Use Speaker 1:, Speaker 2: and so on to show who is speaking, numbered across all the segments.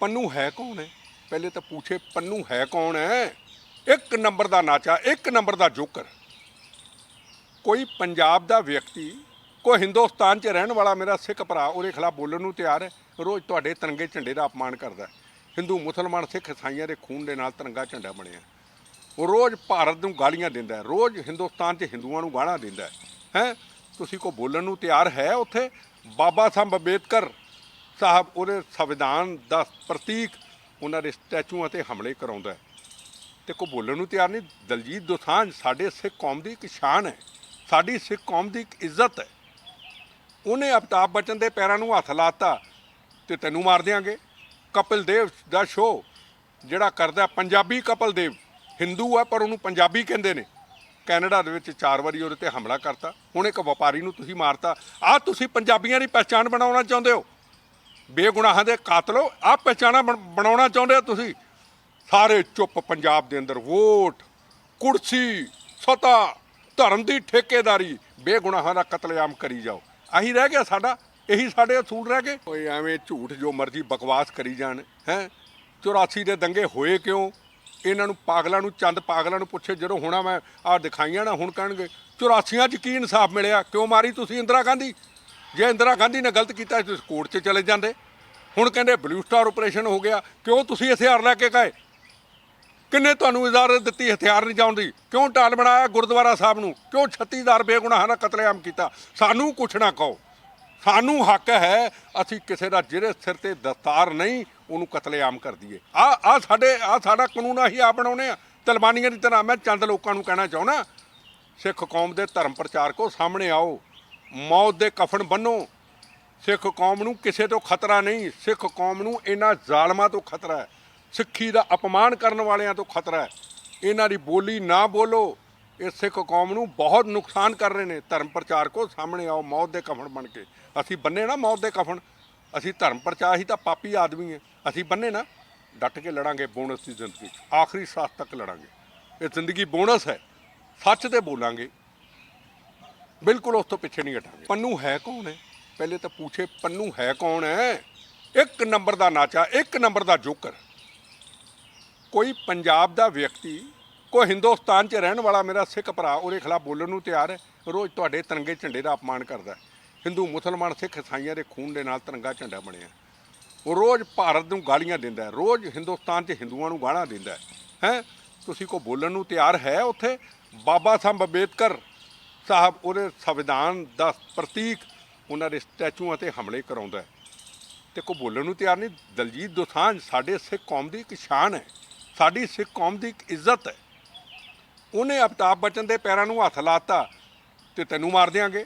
Speaker 1: ਪੰਨੂ ਹੈ ਕੌਣ ਹੈ? ਪਹਿਲੇ ਤਾਂ ਪੁੱਛੇ ਪੰਨੂ ਹੈ ਕੌਣ ਹੈ? ਇੱਕ ਨੰਬਰ ਦਾ ਨਾਚਾ, ਇੱਕ ਨੰਬਰ ਦਾ ਜੋਕਰ। ਕੋਈ ਪੰਜਾਬ ਦਾ ਵਿਅਕਤੀ, ਕੋਈ ਹਿੰਦੁਸਤਾਨ 'ਚ ਰਹਿਣ ਵਾਲਾ ਮੇਰਾ ਸਿੱਖ ਭਰਾ, ਉਹਦੇ ਖਿਲਾਫ ਬੋਲਣ ਨੂੰ ਤਿਆਰ ਹੈ। ਰੋਜ਼ ਤੁਹਾਡੇ ਤਿਰੰਗੇ ਝੰਡੇ ਦਾ ਅਪਮਾਨ ਕਰਦਾ ਹਿੰਦੂ, ਮੁਸਲਮਾਨ, ਸਿੱਖ ਇਸਾਈਆਂ ਦੇ ਖੂਨ ਦੇ ਨਾਲ ਤਿਰੰਗਾ ਝੰਡਾ ਬਣਿਆ ਉਹ ਰੋਜ਼ ਭਾਰਤ ਨੂੰ ਗਾਲੀਆਂ ਦਿੰਦਾ ਰੋਜ਼ ਹਿੰਦੁਸਤਾਨ 'ਚ ਹਿੰਦੂਆਂ ਨੂੰ ਗਾਲਾਂ ਦਿੰਦਾ ਹੈ। ਹੈ? ਤੁਸੀਂ ਕੋ ਬੋਲਣ ਨੂੰ ਤਿਆਰ ਹੈ ਉੱਥੇ? ਬਾਬਾ ਸਾਹਿਬ ਅੰਬੇਦਕਰ ਸਾਹਿਬ, ਉਹਦੇ ਸੰਵਿਧਾਨ ਦਾ ਪ੍ਰਤੀਕ ਉਹਨਾਂ ਦੇ ਸਟੈਚੂਆਂ ਤੇ ਹਮਲੇ ਕਰਾਉਂਦਾ ਹੈ। ਤੇ ਕੋ ਬੋਲਣ ਨੂੰ ਤਿਆਰ ਨਹੀਂ। ਦਲਜੀਤ ਦੋਸਾਂਝ ਸਾਡੇ ਸਿੱਖ ਕੌਮ ਦੀ ਇੱਕ ਸ਼ਾਨ ਹੈ। ਸਾਡੀ ਸਿੱਖ ਕੌਮ ਦੀ ਇੱਕ ਇੱਜ਼ਤ ਹੈ। ਉਹਨੇ ਅਮਿਤਾਭ ਬੱਚਨ ਦੇ ਪੈਰਾਂ ਨੂੰ ਹੱਥ ਲਾਤਾ ਤੇ ਤੈਨੂੰ ਮਾਰ ਦਿਆਂਗੇ। ਕਪਿਲ ਦੇਵ ਦਾ ਸ਼ੋਅ ਜਿਹੜਾ ਕਰਦਾ ਪੰਜਾਬੀ ਕਪਿਲ ਦੇਵ। ਹਿੰਦੂ ਹੈ, ਪਰ ਉਹਨੂੰ ਪੰਜਾਬੀ ਕਹਿੰਦੇ ਨੇ। ਕੈਨੇਡਾ ਦੇ ਵਿੱਚ ਚਾਰ ਵਾਰੀ ਉਹਦੇ ਤੇ ਹਮਲਾ ਕਰਤਾ। ਹੁਣ ਇੱਕ ਵਪਾਰੀ ਨੂੰ ਤੁਸੀਂ ਮਾਰਤਾ। ਆ ਤੁਸੀਂ ਪੰਜਾਬੀਆਂ ਦੀ ਪਛਾਣ ਬਣਾਉਣਾ ਚਾਹੁੰਦੇ ਹੋ? ਬੇਗੁਨਾਹਾਂ ਦੇ ਕਾਤਲੋ ਆ ਪਛਾਣਾ ਬਣਾਉਣਾ ਚਾਹੁੰਦੇ ਹੋ ਤੁਸੀਂ? ਸਾਰੇ ਚੁੱਪ ਪੰਜਾਬ ਦੇ ਅੰਦਰ ਵੋਟ, ਕੁਰਸੀ, ਸਤਾ, ਧਰਮ ਦੀ ਠੇਕੇਦਾਰੀ। ਬੇਗੁਨਾਹਾਂ ਦਾ ਕਤਲੇਆਮ ਕਰੀ ਜਾਓ। ਆਹੀ ਰਹਿ ਗਿਆ ਸਾਡਾ। ਇਹੀ ਸਾਡੇ ਅਸੂਲ ਰਹਿ ਗਏ। ਓਏ ਐਵੇਂ ਝੂਠ ਜੋ ਮਰਜ਼ੀ ਬਕਵਾਸ ਕਰੀ ਜਾਣ, ਹੈ? 84 ਦੇ ਦੰਗੇ ਹੋਏ ਕਿਉਂ? ਇਹਨਾਂ ਨੂੰ ਪਾਗਲਾਂ ਨੂੰ ਚੰਦ ਪਾਗਲਾਂ ਨੂੰ ਪੁੱਛੇ, ਜਦੋਂ ਹੋਣਾ ਮੈਂ ਆ ਦਿਖਾਈਆਂ ਨਾ, ਹੁਣ ਕਹਿਣਗੇ 84 'ਚ ਕੀ ਇਨਸਾਫ ਮਿਲਿਆ? ਕਿਉਂ ਮਾਰੀ ਤੁਸੀਂ ਇੰਦਰਾ ਗਾਂਧੀ? ਜੇ ਇੰਦਰਾ ਗਾਂਧੀ ਨੇ ਗਲਤ ਕੀਤਾ, ਤੁਸੀਂ ਕੋਰਟ 'ਚ ਚਲੇ ਜਾਂਦੇ। ਹੁਣ ਕਹਿੰਦੇ ਬਲੂ ਸਟਾਰ ਆਪਰੇਸ਼ਨ ਹੋ ਗਿਆ। ਕਿਉਂ ਤੁਸੀਂ ਹਥਿਆਰ ਲੈ ਕੇ ਗਏ? ਕਿੰਨੇ ਤੁਹਾਨੂੰ ਇਜਾਜ਼ਤ ਦਿੱਤੀ ਹਥਿਆਰ ਨਹੀਂ ਜਾਣ ਦੀ? ਕਿਉਂ ਟਾਲ ਬਣਾਇਆ ਗੁਰਦੁਆਰਾ ਸਾਹਿਬ ਨੂੰ? ਕਿਉਂ 36ਦਾਰ ਬੇਗੁਨਾਹਾਂ ਦਾ ਕਤਲੇਆਮ ਕੀਤਾ? ਸਾਨੂੰ ਕੁਛ ਨਾ ਕਹੋ। ਸਾਨੂੰ ਹੱਕ ਹੈ, ਅਸੀਂ ਕਿਸੇ ਦਾ ਜਿਹੜੇ ਸਿਰ ਤੇ ਦਸਤਾਰ ਨਹੀਂ, ਉਹਨੂੰ ਕਤਲੇਆਮ ਕਰ ਦਈਏ। ਆ ਆ ਸਾਡੇ, ਆ ਸਾਡਾ ਕਾਨੂੰਨ ਅਸੀਂ ਆ ਬਣਾਉਨੇ ਆ। ਤਲਬਾਨੀਆਂ ਦੀ ਤਰ੍ਹਾਂ ਮੈਂ ਚੰਦ ਲੋਕਾਂ ਨੂੰ ਕਹਿਣਾ ਚਾਹੁੰਦਾ, ਸਿੱਖ ਕੌਮ ਦੇ ਧਰਮ ਪ੍ਰਚਾਰਕੋ ਸਾਹਮਣੇ ਆਓ। ਮੌਤ ਦੇ ਕਫਨ ਬੰਨੋ। ਸਿੱਖ ਕੌਮ ਨੂੰ ਕਿਸੇ ਤੋਂ ਖਤਰਾ ਨਹੀਂ। ਸਿੱਖ ਕੌਮ ਨੂੰ ਇਹਨਾਂ ਜ਼ਾਲਮਾਂ ਤੋਂ ਖਤਰਾ ਹੈ। ਸਿੱਖੀ ਦਾ ਅਪਮਾਨ ਕਰਨ ਵਾਲਿਆਂ ਤੋਂ ਖਤਰਾ ਹੈ। ਇਹਨਾਂ ਦੀ ਬੋਲੀ ਨਾ ਬੋਲੋ। ਇਹ ਸਿੱਖ ਕੌਮ ਨੂੰ ਬਹੁਤ ਨੁਕਸਾਨ ਕਰ ਰਹੇ ਨੇ। ਧਰਮ ਪ੍ਰਚਾਰਕੋ ਸਾਹਮਣੇ ਆਓ, ਮੌਤ ਦੇ ਕਫਨ ਬਣ ਕੇ। ਅਸੀਂ ਬੰਨੇ ਨਾ ਮੌਤ ਦੇ ਕਫਨ। ਅਸੀਂ ਧਰਮ ਪ੍ਰਚਾਰ ਹੀ ਤਾਂ ਪਾਪੀ ਆਦਮੀ ਹੈ ਅਸੀਂ ਬੰਨੇ ਨਾ, ਡਟ ਕੇ ਲੜਾਂਗੇ ਬੋਨਸ ਦੀ ਜ਼ਿੰਦਗੀ 'ਚ। ਆਖਰੀ ਸਾਹ ਤੱਕ ਲੜਾਂਗੇ। ਇਹ ਜ਼ਿੰਦਗੀ ਬੋਨਸ ਹੈ। ਸੱਚ ਤੇ ਬੋਲਾਂਗੇ। ਬਿਲਕੁਲ ਉਸ ਤੋਂ ਪਿੱਛੇ ਨਹੀਂ ਹਟਾਂਗੇ। ਪੰਨੂ ਹੈ ਕੌਣ ਹੈ ਪਹਿਲੇ ਤਾਂ ਪੁੱਛੇ, ਪੰਨੂ ਹੈ ਕੌਣ ਹੈ? ਇੱਕ ਨੰਬਰ ਦਾ ਨਾਚਾ, ਇੱਕ ਨੰਬਰ ਦਾ ਜੋਕਰ। ਕੋਈ ਪੰਜਾਬ ਦਾ ਵਿਅਕਤੀ, ਕੋਈ ਹਿੰਦੁਸਤਾਨ 'ਚ ਰਹਿਣ ਵਾਲਾ ਮੇਰਾ ਸਿੱਖ ਭਰਾ, ਉਹਦੇ ਖਿਲਾਫ ਬੋਲਣ ਨੂੰ ਤਿਆਰ ਹੈ ਰੋਜ਼ ਤੁਹਾਡੇ ਤਿਰੰਗੇ ਝੰਡੇ ਦਾ ਅਪਮਾਨ ਕਰਦਾ ਹਿੰਦੂ, ਮੁਸਲਮਾਨ, ਸਿੱਖ ਇਸਾਈਆਂ ਦੇ ਖੂਨ ਦੇ ਨਾਲ ਤਿਰੰਗਾ ਝੰਡਾ ਬਣਿਆ ਉਹ ਰੋਜ਼ ਭਾਰਤ ਨੂੰ ਗਾਲੀਆਂ ਦਿੰਦਾ ਹੈ, ਰੋਜ਼ ਹਿੰਦੁਸਤਾਨ 'ਚ ਹਿੰਦੂਆਂ ਨੂੰ ਗਾਲਾਂ ਦਿੰਦਾ ਹੈ। ਹੈ? ਤੁਸੀਂ ਕੋ ਬੋਲਣ ਨੂੰ ਤਿਆਰ ਹੈ ਉੱਥੇ? ਬਾਬਾ ਸਾਹਿਬ ਅੰਬੇਦਕਰ ਸਾਹਿਬ ਉਹਦੇ ਸੰਵਿਧਾਨ ਦਾ ਪ੍ਰਤੀਕ ਉਹਨਾਂ ਦੇ ਸਟੈਚੂਆਂ ਤੇ ਹਮਲੇ ਕਰਾਉਂਦਾ ਹੈ। ਤੇ ਕੋ ਬੋਲਣ ਨੂੰ ਤਿਆਰ ਨਹੀਂ। ਦਲਜੀਤ ਦੋਸਾਂਝ ਸਾਡੇ ਸਿੱਖ ਕੌਮ ਦੀ ਇੱਕ ਸ਼ਾਨ ਹੈ। ਸਾਡੀ ਸਿੱਖ ਕੌਮ ਦੀ ਇੱਕ ਇੱਜ਼ਤ ਹੈ। ਉਹਨੇ ਅਮਿਤਾਭ ਬੱਚਨ ਦੇ ਪੈਰਾਂ ਨੂੰ ਹੱਥ ਲਾਤਾ ਤੇ ਤੈਨੂੰ ਮਾਰ ਦਿਆਂਗੇ।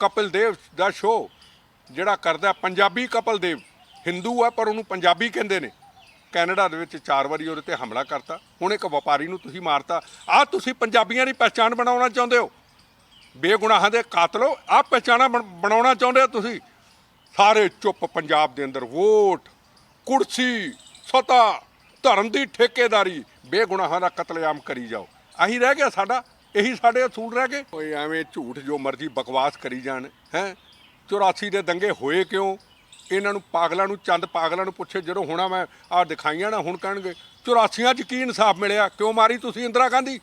Speaker 1: ਕਪਿਲ ਦੇਵ ਦਾ ਸ਼ੋਅ ਜਿਹੜਾ ਕਰਦਾ ਪੰਜਾਬੀ ਕਪਿਲ ਦੇਵ। ਹਿੰਦੂ ਹੈ ਪਰ ਉਹਨੂੰ ਪੰਜਾਬੀ ਕਹਿੰਦੇ ਨੇ। ਕੈਨੇਡਾ ਦੇ ਵਿੱਚ ਚਾਰ ਵਾਰੀ ਉਹਦੇ ਤੇ ਹਮਲਾ ਕਰਤਾ। ਹੁਣ ਇੱਕ ਵਪਾਰੀ ਨੂੰ ਤੁਸੀਂ ਮਾਰਤਾ। ਆ ਤੁਸੀਂ ਪੰਜਾਬੀਆਂ ਦੀ ਪਛਾਣ ਬਣਾਉਣਾ ਚਾਹੁੰਦੇ ਹੋ? ਬੇਗੁਨਾਹਾਂ ਦੇ ਕਾਤਲੋ ਆ ਪਛਾਣਾ ਬਣਾਉਣਾ ਚਾਹੁੰਦੇ ਹੋ ਤੁਸੀਂ? ਸਾਰੇ ਚੁੱਪ ਪੰਜਾਬ ਦੇ ਅੰਦਰ, ਵੋਟ, ਕੁਰਸੀ, ਸਤਾ, ਧਰਮ ਦੀ ਠੇਕੇਦਾਰੀ, ਬੇਗੁਨਾਹਾਂ ਦਾ ਕਤਲੇਆਮ ਕਰੀ ਜਾਓ। ਆਹੀ ਰਹਿ ਗਿਆ ਸਾਡਾ, ਇਹੀ ਸਾਡੇ ਅਸੂਲ ਰਹਿ ਗਏ। ਓਏ ਐਵੇਂ ਝੂਠ ਜੋ ਮਰਜ਼ੀ ਬਕਵਾਸ ਕਰੀ ਜਾਣ, ਹੈ? 84 ਦੇ ਦੰਗੇ ਹੋਏ ਕਿਉਂ? ਇਹਨਾਂ ਨੂੰ ਪਾਗਲਾਂ ਨੂੰ, ਚੰਦ ਪਾਗਲਾਂ ਨੂੰ ਪੁੱਛੇ, ਜਦੋਂ ਹੋਣਾ ਮੈਂ ਆ ਦਿਖਾਈਆਂ ਨਾ, ਹੁਣ ਕਹਿਣਗੇ 84 'ਚ ਕੀ ਇਨਸਾਫ ਮਿਲਿਆ? ਕਿਉਂ ਮਾਰੀ ਤੁਸੀਂ ਇੰਦਰਾ ਗਾਂਧੀ?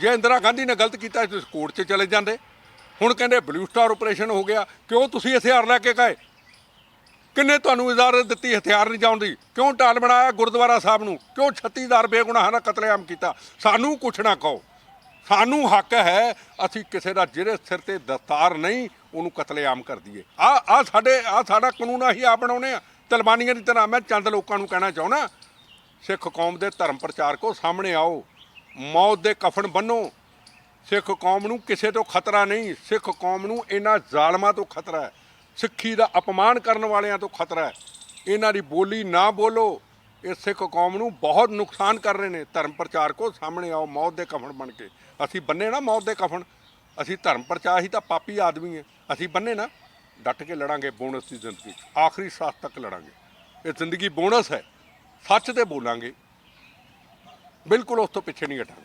Speaker 1: ਜੇ ਇੰਦਰਾ ਗਾਂਧੀ ਨੇ ਗਲਤ ਕੀਤਾ ਤੁਸੀਂ ਕੋਰਟ 'ਚ ਚਲੇ ਜਾਂਦੇ। ਹੁਣ ਕਹਿੰਦੇ ਬਲੂ ਸਟਾਰ ਆਪਰੇਸ਼ਨ ਹੋ ਗਿਆ। ਕਿਉਂ ਤੁਸੀਂ ਹਥਿਆਰ ਲੈ ਕੇ ਗਏ? ਕਿੰਨੇ ਤੁਹਾਨੂੰ ਇਜਾਜ਼ਤ ਦਿੱਤੀ ਹਥਿਆਰ ਨਹੀਂ ਜਾਣ ਦੀ? ਕਿਉਂ ਟਾਲ ਬਣਾਇਆ ਗੁਰਦੁਆਰਾ ਸਾਹਿਬ ਨੂੰ? ਕਿਉਂ 36ਦਾਰ ਬੇਗੁਨਾਹਾਂ ਦਾ ਕਤਲੇਆਮ ਕੀਤਾ? ਸਾਨੂੰ ਕੁਛ ਨਾ ਕਹੋ। ਸਾਨੂੰ ਹੱਕ ਹੈ, ਅਸੀਂ ਕਿਸੇ ਦਾ ਜਿਹੜੇ ਸਿਰ ਤੇ ਦਸਤਾਰ ਨਹੀਂ, ਉਹਨੂੰ ਕਤਲੇਆਮ ਕਰ ਦਈਏ। ਆ ਆ ਸਾਡੇ, ਆ ਸਾਡਾ ਕਾਨੂੰਨ ਆਹੀ ਆ ਬਣਾਉਨੇ ਆ। ਤਲਬਾਨੀਆਂ ਦੀ ਤਰ੍ਹਾਂ ਮੈਂ ਚੰਦ ਲੋਕਾਂ ਨੂੰ ਕਹਿਣਾ ਚਾਹੁੰਦਾ, ਸਿੱਖ ਕੌਮ ਦੇ ਧਰਮ ਪ੍ਰਚਾਰਕੋ ਸਾਹਮਣੇ ਆਓ। ਮੌਤ ਦੇ ਕਫਨ ਬੰਨੋ। ਸਿੱਖ ਕੌਮ ਨੂੰ ਕਿਸੇ ਤੋਂ ਖਤਰਾ ਨਹੀਂ। ਸਿੱਖ ਕੌਮ ਨੂੰ ਇਹਨਾਂ ਜ਼ਾਲਮਾਂ ਤੋਂ ਖਤਰਾ ਹੈ। ਸਿੱਖੀ ਦਾ ਅਪਮਾਨ ਕਰਨ ਵਾਲਿਆਂ ਤੋਂ ਖਤਰਾ ਹੈ। ਇਹਨਾਂ ਦੀ ਬੋਲੀ ਨਾ ਬੋਲੋ। ਇਹ ਸਿੱਖ ਕੌਮ ਨੂੰ ਬਹੁਤ ਨੁਕਸਾਨ ਕਰ ਰਹੇ ਨੇ। ਧਰਮ ਪ੍ਰਚਾਰਕੋ ਸਾਹਮਣੇ ਆਓ ਮੌਤ ਦੇ ਕਫਨ ਬਣ ਕੇ। ਅਸੀਂ ਬੰਨੇ ਨਾ ਮੌਤ ਦੇ ਕਫਨ। ਅਸੀਂ ਧਰਮ ਪ੍ਰਚਾਰ ਹੀ ਤਾਂ ਪਾਪੀ ਆਦਮੀ ਹੈ। ਅਸੀਂ ਬੰਨੇ ਨਾ, ਡਟ ਕੇ ਲੜਾਂਗੇ ਬੋਨਸ ਦੀ ਜ਼ਿੰਦਗੀ 'ਚ। ਆਖਰੀ ਸਾਹ ਤੱਕ ਲੜਾਂਗੇ। ਇਹ ਜ਼ਿੰਦਗੀ ਬੋਨਸ ਹੈ। ਸੱਚ ਤੇ ਬੋਲਾਂਗੇ। ਬਿਲਕੁਲ ਉਸ ਤੋਂ ਪਿੱਛੇ ਨਹੀਂ ਹਟਾਂਗੇ।